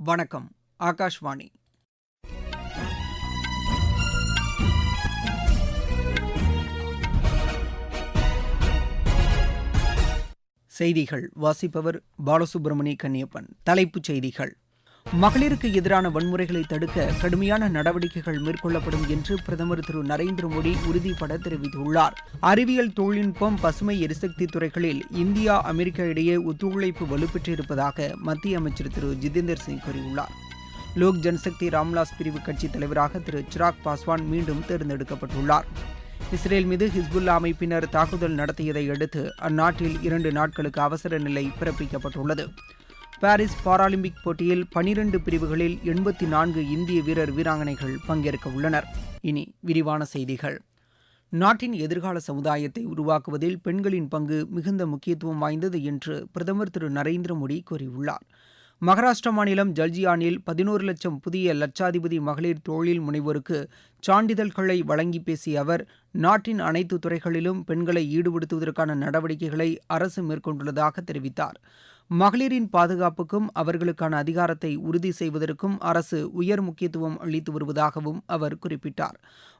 வணக்கம் ஆகாஷ்வாணி. செய்திகள் வாசிப்பவர் பாலசுப்பிரமணிய கன்னியப்பன் தலைப்புச் செய்திகள். மகளிருக்கு எதிரான வன்முறைகளை தடுக்க கடுமையான நடவடிக்கைகள் மேற்கொள்ளப்படும் என்று பிரதமர் திரு நரேந்திர மோடி உறுதிபட தெரிவித்துள்ளார். அறிவியல் தொழில்நுட்பம் பசுமை எரிசக்தி துறைகளில் இந்தியா அமெரிக்கா இடையே ஒத்துழைப்பு வலுப்பெற்றிருப்பதாக மத்திய அமைச்சர் திரு ஜிதேந்தர் சிங் கூறியுள்ளார். லோக் ஜனசக்தி ராம்விலாஸ் பிரிவு கட்சித் தலைவராக திரு சிராக் பாஸ்வான் மீண்டும் தேர்ந்தெடுக்கப்பட்டுள்ளார். இஸ்ரேல் மீது ஹிஸ்புல்லா அமைப்பினர் தாக்குதல் நடத்தியதை அடுத்து அந்நாட்டில் இரண்டு நாட்களுக்கு அவசர நிலை பிறப்பிக்கப்பட்டுள்ளது. பாரிஸ் பாராலிம்பிக் போட்டியில் பனிரண்டு பிரிவுகளில் எண்பத்தி நான்கு இந்திய வீரர் வீராங்கனைகள் பங்கேற்க உள்ளனர். இனி விரிவான செய்திகள். நாட்டின் எதிர்கால சமுதாயத்தை உருவாக்குவதில் பெண்களின் பங்கு மிகுந்த முக்கியத்துவம் வாய்ந்தது என்று பிரதமர் திரு நரேந்திர மோடி கூறியுள்ளார். மகாராஷ்டிரா மாநிலம் ஜல்ஜியானில் பதினோரு லட்சம் புதிய லட்சாதிபதி மகளிர் தொழில் முனைவோருக்கு சான்றிதழ்களை வழங்கி பேசிய அவர் நாட்டின் அனைத்து துறைகளிலும் பெண்களை ஈடுபடுத்துவதற்கான நடவடிக்கைகளை அரசு மேற்கொண்டுள்ளதாக தெரிவித்தார். மகளிரின் பாதுகாப்புக்கும் அவர்களுக்கான அதிகாரத்தை உறுதி செய்வதற்கும் அரசு உயர் முக்கியத்துவம் அளித்து வருவதாகவும் அவர் குறிப்பிட்டார்.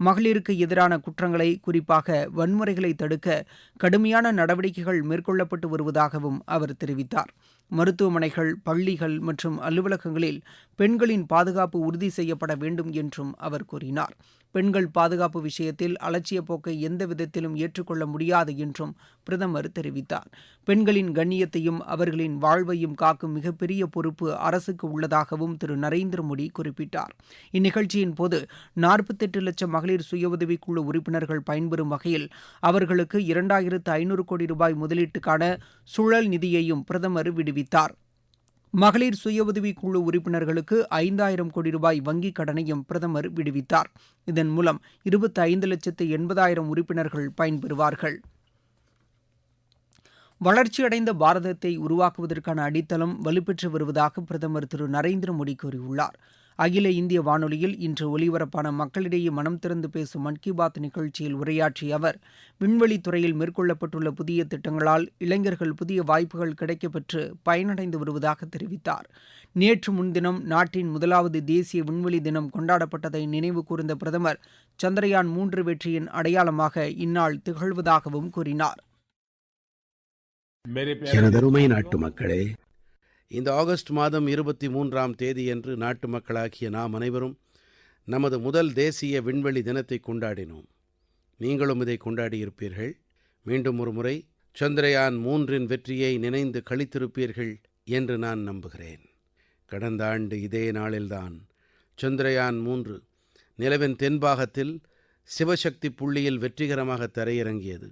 மகளிருக்கு எதிரான குற்றங்களை குறிப்பாக வன்முறைகளை தடுக்க கடுமையான நடவடிக்கைகள் மேற்கொள்ளப்பட்டு வருவதாகவும் அவர் தெரிவித்தார். மருத்துவமனைகள் பள்ளிகள் மற்றும் அலுவலகங்களில் பெண்களின் பாதுகாப்பு உறுதி செய்யப்பட வேண்டும் என்றும் அவர் கூறினார். பெண்கள் பாதுகாப்பு விஷயத்தில் அலட்சிய போக்கை எந்த விதத்திலும் ஏற்றுக்கொள்ள முடியாது என்றும் பிரதமர் தெரிவித்தார். பெண்களின் கண்ணியத்தையும் அவர்களின் வாழ்வையும் காக்கும் மிகப்பெரிய பொறுப்பு அரசுக்கு உள்ளதாகவும் திரு நரேந்திர மோடி குறிப்பிட்டார். இந்நிகழ்ச்சியின் போது நாற்பத்தெட்டு லட்சம் மகளிர் சுய உதவிக்குழு உறுப்பினர்கள் பயன்பெறும் வகையில் அவர்களுக்கு இரண்டாயிரத்து ஐநூறு கோடி ரூபாய் முதலீட்டுக்கான சுழல் நிதியையும் பிரதமர் விடுவித்தார். மகளிர் சுய உதவிக் குழு உறுப்பினர்களுக்கு ஐந்தாயிரம் கோடி ரூபாய் வங்கிக் கடனையும் பிரதமர் விடுவித்தார். இதன் மூலம் இருபத்தி ஐந்து லட்சத்து எண்பதாயிரம் உறுப்பினர்கள் பயன்பெறுவார்கள். வளர்ச்சியடைந்த பாரதத்தை உருவாக்குவதற்கான அடித்தளம் வலுப்பெற்று வருவதாக பிரதமர் திரு நரேந்திர மோடி கூறியுள்ளார். அகில இந்திய வானொலியில் இன்று ஒலிபரப்பான மக்களிடையே மனம் திறந்து பேசும் மன் கி பாத் நிகழ்ச்சியில் உரையாற்றிய அவர் விண்வெளி துறையில் மேற்கொள்ளப்பட்டுள்ள புதிய திட்டங்களால் இளைஞர்கள் புதிய வாய்ப்புகள் கிடைக்கப்பெற்று பயனடைந்து வருவதாக தெரிவித்தார். நேற்று முன்தினம் நாட்டின் முதலாவது தேசிய விண்வெளி தினம் கொண்டாடப்பட்டதை நினைவு கூர்ந்த பிரதமர் சந்திரயான் மூன்று வெற்றியின் அடையாளமாக இந்நாள் திகழ்வதாகவும் கூறினார். எனதருமை நாட்டு மக்களே இந்த ஆகஸ்ட் மாதம் இருபத்தி மூன்றாம் தேதியன்று நாட்டு மக்களாகிய நாம் அனைவரும் நமது முதல் தேசிய விண்வெளி தினத்தை கொண்டாடினோம். நீங்களும் இதை கொண்டாடியிருப்பீர்கள். மீண்டும் ஒரு முறை சந்திரயான் மூன்றின் வெற்றியை நினைந்து கழித்திருப்பீர்கள் என்று நான் நம்புகிறேன். கடந்த ஆண்டு இதே நாளில்தான் சந்திரயான் மூன்று நிலவின் தென்பாகத்தில் சிவசக்தி புள்ளியில் வெற்றிகரமாக தரையிறங்கியது.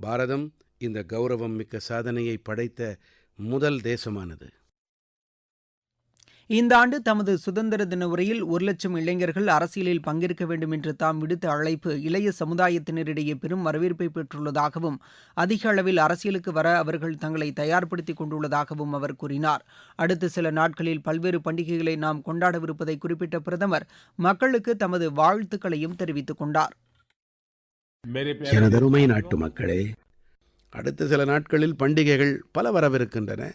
பாரதம் இந்த கௌரவம் மிக்க சாதனையை படைத்த முதல் தேசமானது. இந்த ஆண்டு தமது சுதந்திர தின உரையில் ஒரு லட்சம் இளைஞர்கள் அரசியலில் பங்கேற்க வேண்டும் என்று தாம் விடுத்த அழைப்பு இளைய சமுதாயத்தினரிடையே பெரும் வரவேற்பை பெற்றுள்ளதாகவும் அதிக அளவில் அரசியலுக்கு வர அவர்கள் தங்களை தயார்படுத்திக் கொண்டுள்ளதாகவும் அவர் கூறினார். அடுத்த சில நாட்களில் பல்வேறு பண்டிகைகளை நாம் கொண்டாடவிருப்பதை குறிப்பிட்ட பிரதமர் மக்களுக்கு தமது வாழ்த்துக்களையும் தெரிவித்துக் கொண்டார். எனதருமை நாட்டு மக்களே அடுத்த சில நாட்களில் பண்டிகைகள் பல வரவிருக்கின்றன.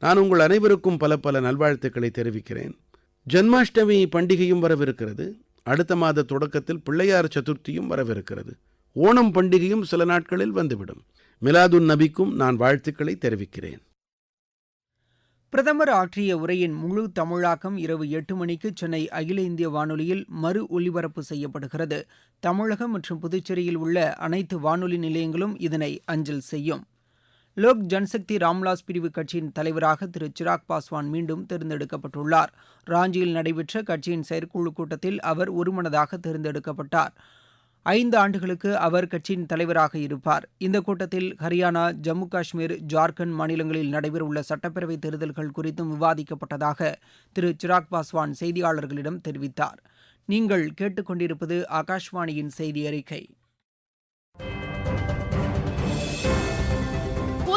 நான் உங்கள் அனைவருக்கும் பல பல நல்வாழ்த்துக்களை தெரிவிக்கிறேன். ஜன்மாஷ்டமி பண்டிகையும் வரவிருக்கிறது. அடுத்த மாத தொடக்கத்தில் பிள்ளையார் சதுர்த்தியும் வரவிருக்கிறது. ஓணம் பண்டிகையும் சில நாட்களில் வந்துவிடும். மிலாதுன் நபிக்கும் நான் வாழ்த்துக்களை தெரிவிக்கிறேன். பிரதமர் ஆற்றிய உரையின் முழு தமிழாக்கம் இரவு எட்டு மணிக்கு சென்னை அகில இந்திய வானொலியில் மறு ஒலிபரப்பு செய்யப்படுகிறது. தமிழகம் மற்றும் புதுச்சேரியில் உள்ள அனைத்து வானொலி நிலையங்களும் இதனை அஞ்சல் செய்யும். லோக் ஜன்சக்தி ராம்விலாஸ் பிரிவு கட்சியின் தலைவராக திரு சிராக் பாஸ்வான் மீண்டும் தேர்ந்தெடுக்கப்பட்டுள்ளார். ராஞ்சியில் நடைபெற்ற கட்சியின் செயற்குழு கூட்டத்தில் அவர் ஒருமனதாக தேர்ந்தெடுக்கப்பட்டார். ஐந்து ஆண்டுகளுக்கு அவர் கட்சியின் தலைவராக இருப்பார். இந்த கூட்டத்தில் ஹரியானா ஜம்மு காஷ்மீர் ஜார்க்கண்ட் மாநிலங்களில் நடைபெறவுள்ள சட்டப்பேரவை தேர்தல்கள் குறித்தும் விவாதிக்கப்பட்டதாக திரு சிராக் பாஸ்வான் செய்தியாளர்களிடம் தெரிவித்தார். நீங்கள் கேட்டுக்கொண்டிருப்பது ஆகாஷ்வாணியின் செய்தி அறிக்கை.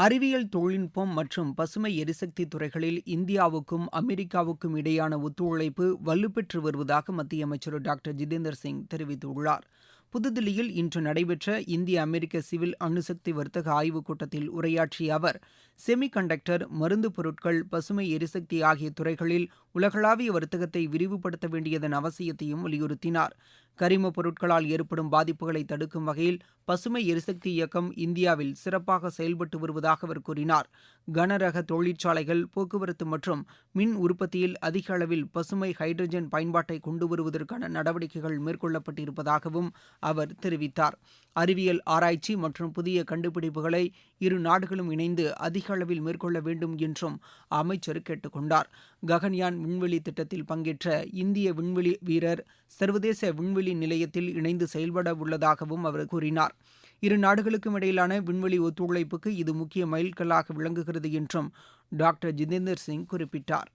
அறிவியல் தொழில்நுட்பம் மற்றும் பசுமை எரிசக்தி துறைகளில் இந்தியாவுக்கும் அமெரிக்காவுக்கும் இடையேயான ஒத்துழைப்பு வலுப்பெற்று வருவதாக மத்திய அமைச்சர் டாக்டர் ஜிதேந்தர் சிங் தெரிவித்துள்ளார். புதுதில்லியில் இன்று நடைபெற்ற இந்திய அமெரிக்க சிவில் அணுசக்தி வர்த்தக ஆய்வுக் கூட்டத்தில் உரையாற்றிய அவர் செமிகண்டக்டர் மருந்து பொருட்கள் பசுமை எரிசக்தி ஆகிய துறைகளில் உலகளாவிய வர்த்தகத்தை விரிவுபடுத்த வேண்டியதன் அவசியத்தையும் வலியுறுத்தினார். கரிம பொருட்களால் ஏற்படும் பாதிப்புகளை தடுக்கும் வகையில் பசுமை எரிசக்தி இயக்கம் இந்தியாவில் சிறப்பாக செயல்பட்டு வருவதாக அவர் கூறினார். கனரக தொழிற்சாலைகள் போக்குவரத்து மற்றும் மின் உற்பத்தியில் அதிக அளவில் பசுமை ஹைட்ரஜன் பயன்பாட்டை கொண்டு வருவதற்கான நடவடிக்கைகள் மேற்கொள்ளப்பட்டிருப்பதாகவும் அவர் தெரிவித்தார். அறிவியல் ஆராய்ச்சி மற்றும் புதிய கண்டுபிடிப்புகளை இரு நாடுகளும் இணைந்து அதிக அளவில் மேற்கொள்ள வேண்டும் என்றும் அமைச்சர் கேட்டுக்கொண்டார். ககன்யான் விண்வெளி திட்டத்தில் பங்கேற்ற இந்திய விண்வெளி வீரர் சர்வதேச விண்வெளி நிலையத்தில் இணைந்து செயல்பட உள்ளதாகவும் அவர் கூறினார். இரு நாடுகளுக்கும் இடையிலான விண்வெளி ஒத்துழைப்புக்கு இது முக்கிய மைல்கல்லாக விளங்குகிறது என்றும் டாக்டர் ஜிதேந்தர் சிங் குறிப்பிட்டார்.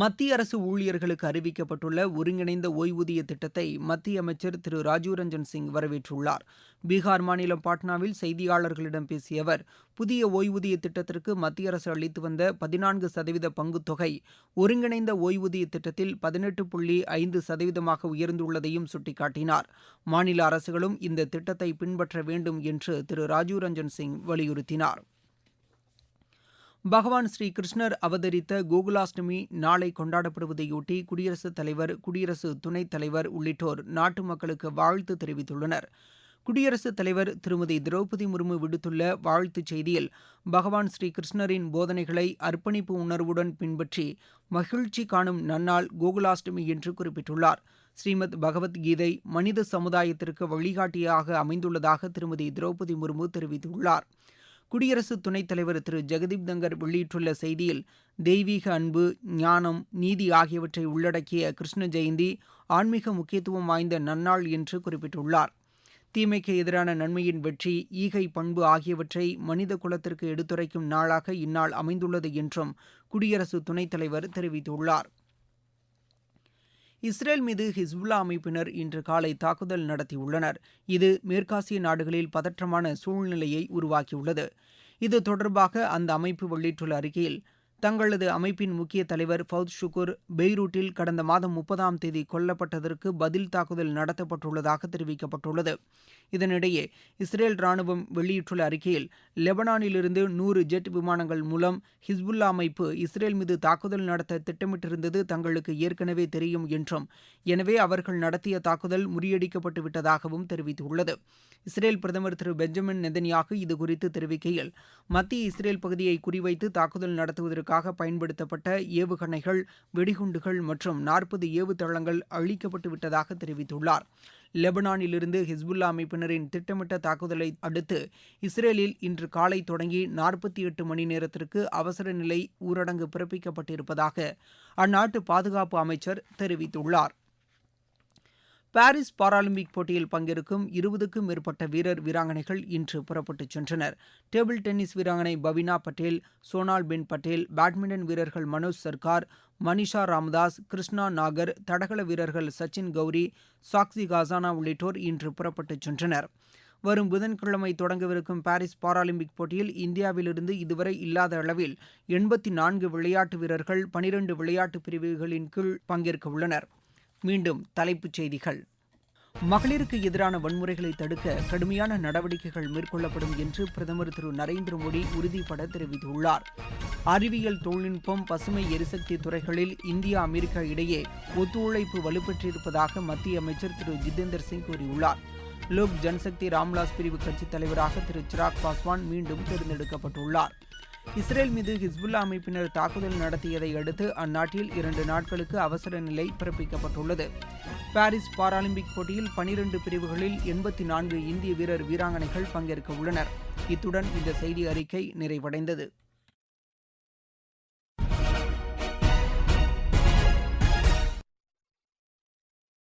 மத்திய அரசு ஊழியர்களுக்கு அறிவிக்கப்பட்டுள்ள ஒருங்கிணைந்த ஓய்வூதிய திட்டத்தை மத்திய அமைச்சர் திரு ராஜீவ் ரஞ்சன் சிங் வரவேற்றுள்ளார். பீகார் மாநிலம் பாட்னாவில் செய்தியாளர்களிடம் பேசிய அவர் புதிய ஓய்வூதிய திட்டத்திற்கு மத்திய அரசு அளித்து வந்த பதினான்கு சதவீத பங்குத்தொகை ஒருங்கிணைந்த ஓய்வூதிய திட்டத்தில் பதினெட்டு புள்ளி ஐந்து சதவீதமாக உயர்ந்துள்ளதையும் சுட்டிக்காட்டினார். மாநில அரசுகளும் இந்த திட்டத்தை பின்பற்ற வேண்டும் என்று திரு ராஜீவ் ரஞ்சன் சிங் வலியுறுத்தினார். பகவான் ஸ்ரீ கிருஷ்ணர் அவதரித்த கோகுலாஷ்டமி நாளை கொண்டாடப்படுவதையொட்டி குடியரசுத் தலைவர் குடியரசு துணைத் தலைவர் உள்ளிட்டோர் நாட்டு மக்களுக்கு வாழ்த்து தெரிவித்துள்ளனர். குடியரசுத் தலைவர் திருமதி திரௌபதி முர்மு விடுத்துள்ள வாழ்த்துச் செய்தியில் பகவான் ஸ்ரீ கிருஷ்ணரின் போதனைகளை அர்ப்பணிப்பு உணர்வுடன் பின்பற்றி மகிழ்ச்சி காணும் நன்னாள் கோகுலாஷ்டமி என்று குறிப்பிட்டுள்ளார். ஸ்ரீமத் பகவத்கீதை மனித சமுதாயத்திற்கு வழிகாட்டியாக அமைந்துள்ளதாக திருமதி திரௌபதி முர்மு தெரிவித்துள்ளார். குடியரசு துணைத் தலைவர் திரு. ஜெகதீப் தங்கர் வெளியிட்டுள்ள செய்தியில் தெய்வீக அன்பு ஞானம் நீதி ஆகியவற்றை உள்ளடக்கிய கிருஷ்ண ஜெயந்தி ஆன்மீக முக்கியத்துவம் வாய்ந்த நன்னாள் என்று குறிப்பிட்டுள்ளார். தீமைக்கு எதிரான நன்மையின் வெற்றி ஈகை பண்பு ஆகியவற்றை மனித குலத்திற்கு எடுத்துரைக்கும் நாளாக இந்நாள் அமைந்துள்ளது என்றும் குடியரசு துணைத் தலைவர் தெரிவித்துள்ளார். இஸ்ரேல் மீது ஹிஸ்புல்லா அமைப்பினர் இன்று காலை தாக்குதல் நடத்தியுள்ளனர். இது மேற்காசிய நாடுகளில் பதற்றமான சூழ்நிலையை உருவாக்கியுள்ளது. இது தொடர்பாக அந்த அமைப்பு வெளியிட்டுள்ள அறிக்கையில் தங்களது அமைப்பின் முக்கிய தலைவர் ஃபவுத் ஷுக்கூர் பெய்ரூட்டில் கடந்த மாதம் முப்பதாம் தேதி கொல்லப்பட்டதற்கு பதில் தாக்குதல் நடத்தப்பட்டுள்ளதாக தெரிவிக்கப்பட்டுள்ளது. இதனிடையே இஸ்ரேல் ராணுவம் வெளியிட்டுள்ள அறிக்கையில் லெபனானிலிருந்து நூறு ஜெட் விமானங்கள் மூலம் ஹிஸ்புல்லா அமைப்பு இஸ்ரேல் மீது தாக்குதல் நடத்த திட்டமிட்டிருந்தது தங்களுக்கு ஏற்கனவே தெரியும் என்றும் எனவே அவர்கள் நடத்திய தாக்குதல் முறியடிக்கப்பட்டு விட்டதாகவும் தெரிவித்துள்ளது. இஸ்ரேல் பிரதமர் திரு பெஞ்சமின் நெதன்யாகு இதுகுறித்து தெரிவிக்கையில் மத்திய இஸ்ரேல் பகுதியை குறிவைத்து தாக்குதல் நடத்துவதற்காக பயன்படுத்தப்பட்ட ஏவுகணைகள் வெடிகுண்டுகள் மற்றும் நாற்பது ஏவுதளங்கள் அழிக்கப்பட்டு விட்டதாக தெரிவித்துள்ளார். லெபனானிலிருந்து ஹிஸ்புல்லா அமைப்பினரின் திட்டமிட்ட தாக்குதலை அடுத்து இஸ்ரேலில் இன்று காலை தொடங்கி நாற்பத்தி எட்டு மணி நேரத்திற்கு அவசர நிலை ஊரடங்கு பிறப்பிக்கப்பட்டிருப்பதாக அந்நாட்டு பாதுகாப்பு அமைச்சர் தெரிவித்துள்ளார். பாரிஸ் பாராலிம்பிக் போட்டியில் பங்கேற்கும் இருபதுக்கும் மேற்பட்ட வீரர் வீராங்கனைகள் இன்று புறப்பட்டுச் சென்றனர். டேபிள் டென்னிஸ் வீராங்கனை பவினா பட்டேல் சோனால் பென் பட்டேல் பேட்மிண்டன் வீரர்கள் மனோஜ் சர்கார் மனிஷா ராமதாஸ் கிருஷ்ணா நாகர் தடகள வீரர்கள் சச்சின் கௌரி சாக்சி காசானா உள்ளிட்டோர் இன்று புறப்பட்டுச் சென்றனர். வரும் புதன்கிழமை தொடங்கவிருக்கும் பாரிஸ் பாராலிம்பிக் போட்டியில் இந்தியாவிலிருந்து இதுவரை இல்லாத அளவில் எண்பத்தி நான்கு விளையாட்டு வீரர்கள் பனிரண்டு விளையாட்டு பிரிவுகளின் கீழ் பங்கேற்க உள்ளனர் மீண்டும் தலைப்புச் செய்திகள். மகளிருக்கு எதிரான வன்முறைகளை தடுக்க கடுமையான நடவடிக்கைகள் மேற்கொள்ளப்படும் என்று பிரதமர் திரு நரேந்திர மோடி உறுதிபட தெரிவித்துள்ளார். அறிவியல் தொழில்நுட்பம் பசுமை எரிசக்தி துறைகளில் இந்தியா அமெரிக்கா இடையே ஒத்துழைப்பு வலுப்பெற்றிருப்பதாக மத்திய அமைச்சர் திரு ஜிதேந்தர் சிங் கூறியுள்ளார். லோக் ஜன்சக்தி ராம்லாஸ் பிரிவு கட்சித் தலைவராக திரு சிராக் பாஸ்வான் மீண்டும் தேர்ந்தெடுக்கப்பட்டுள்ளார். இஸ்ரேல் மீது ஹிஸ்புல்லா அமைப்பினர் தாக்குதல் நடத்தியதை அடுத்து அந்நாட்டில் இரண்டு நாட்களுக்கு அவசர நிலை பிறப்பிக்கப்பட்டுள்ளது. பாரிஸ் பாராலிம்பிக் போட்டியில் பனிரெண்டு பிரிவுகளில் எண்பத்தி நான்கு இந்திய வீரர் வீராங்கனைகள் பங்கேற்க உள்ளனர். இத்துடன் இந்த செய்தி அறிக்கை நிறைவடைந்தது.